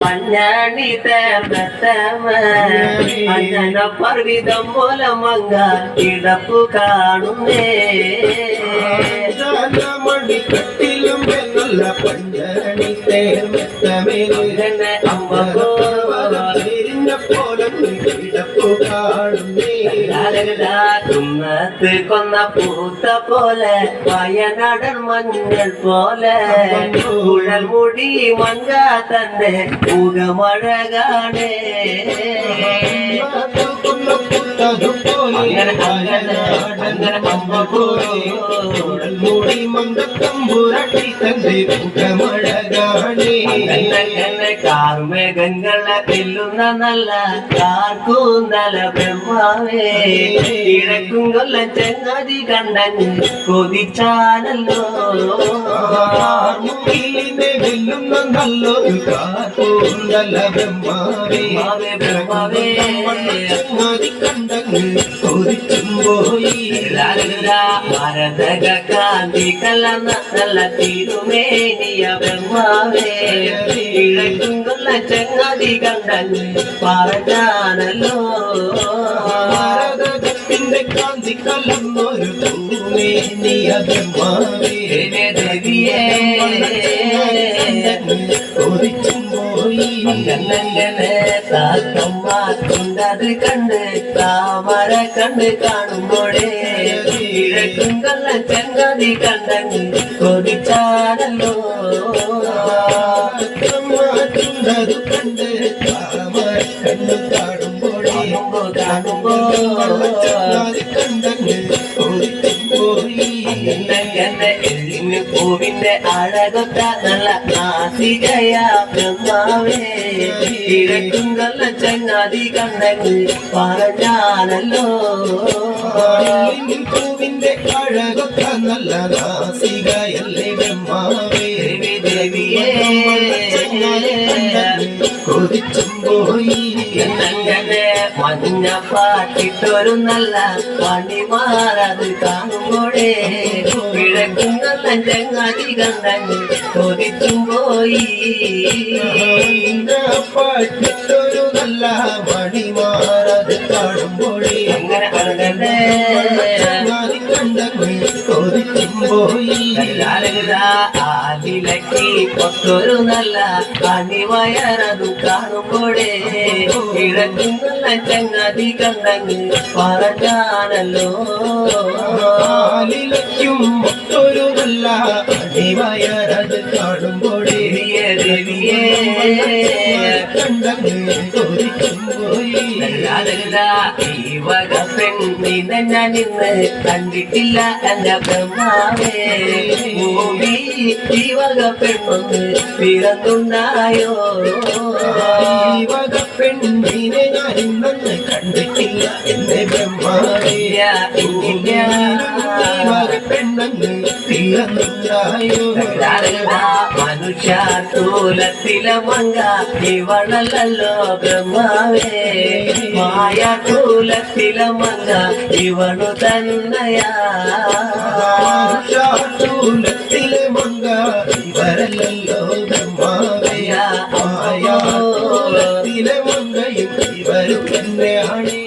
மஞ்ஞானித பிரத்தம மஞ்சன பர்விதம் போல மங்க இடப்பு காணுமே மணி கட்டிலும் நல்ல காணும் തുന്നത്ത് കൊന്ന പൂത്ത പോലെ വയനാടൻ മഞ്ഞൾ പോലെ കുഴൽ മുടി മങ്ക തന്നെ മുഖമഴ കാണേ അങ്ങനെ അങ്ങനെ അങ്ങനെ അമ്മ പോയി മൂടി മന്ദത്തമ്പുരട്ടി തന്റെ മുഖമഴ കാണേ അങ്ങനെ കാർമേഘങ്ങളെ വെല്ലുന്ന നല്ല കാർക്കൂന്നല ബ്രഹ്മാവേ. കിഴക്കും കൊല്ല ചെങ്ങാതി കണ്ടങ്ങ് കൊതിച്ചാനല്ലോ. മുകിലിനെ വെല്ലുന്ന നല്ലൊരു കാർപ്പൂന്തല ബ്രഹ്മാവേ. ബ്രഹ്മാവേ കണ്ടങ്ങ് കൊതിച്ചും മരതക കാന്തി കലർന്ന നല്ല തിരുമേനിയ ബ്രഹ്മാവേ കിഴക്കും ചങ്ങാതി ചെങ്ങാതി പറഞ്ഞാണല്ലോ ഭാരതത്തിന്റെ കാന്തി കലർന്നൊരു പൂമേനിയ ബ്രഹ്മാവേ ദേവിയേ കൊതിച്ചും പോയി. താക്കം താത്തമ്മാക്കുണ്ടത് കണ്ട് താമര കണ്ട് കാണുമ്പോഴേ കിഴക്കും കള്ള ചങ്ങാതി കണ്ടങ്ങ് കൊതിച്ചാണല്ലോ മാറ്റുന്നത് കണ്ട് താമര കണ്ണു കാണുമ്പോഴേ കാണുമ്പോ കാണുമ്പോ ചങ്ങാതി കണ്ടങ്ങ് കൊതിച്ചും എല്ലിന് പൂവിന്റെ അഴകൊത്ത നല്ല നാസികയാ ബ്രഹ്മാവേ. ഇരക്കും നല്ല ചങ്ങാതി കണ്ണങ്ങൾ പറഞ്ഞാണല്ലോ. പൂവിന്റെ അഴകൊത്ത നല്ല നാസികയല്ലേ ബ്രഹ്മാവേ. ദേവി ദേവിയേ. കൊതിച്ചും പോയി എന്നങ്ങനെ മഞ്ഞ പാട്ടിട്ടൊരു നല്ല പണിമാറത് കാണുമ്പോഴേ. കിഴക്കും നല്ല ചങ്ങാതി കണ്ടങ്ങ് കൊതിച്ചും പോയി പാട്ടിട്ടൊരു നല്ല മണിമാറത് കാണുമ്പോഴേ അങ്ങനെ പോയി ആദിലക്കി പൊത്തൊരു നല്ല പണിവയറതു കാണുമ്പോഴേ കിഴക്കും നല്ല ചങ്ങാതി കണ്ടങ്ങ് പറഞ്ഞാണല്ലോ അടിവയറത് കാണുമ്പോഴേ ദേവിയേ പോയി ഈ വക പെണ്ണിനെ ഞാൻ ഇന്ന് കണ്ടിട്ടില്ല എന്റെ ബ്രഹ്മാവേ. ഭൂമി ഈ വക പെണ്ണൊന്ന് പിറന്നുണ്ടായോ ഈ വക പെണ്ണിനെ ഞാൻ ഇന്നൊന്ന് കണ്ടിട്ടില്ല എന്റെ ബ്രഹ്മാവേ మనుష్య తూలతిలమంగ ఇవణలలో బ్రహ్మవే. మాయ తూలతిలమంగ ఇవను తన్నయ తూలతిలమంగ ఇవరలలో బ్రహ్మవయ మాయ తూలతిలమంగ ఇవరు కన్య హణి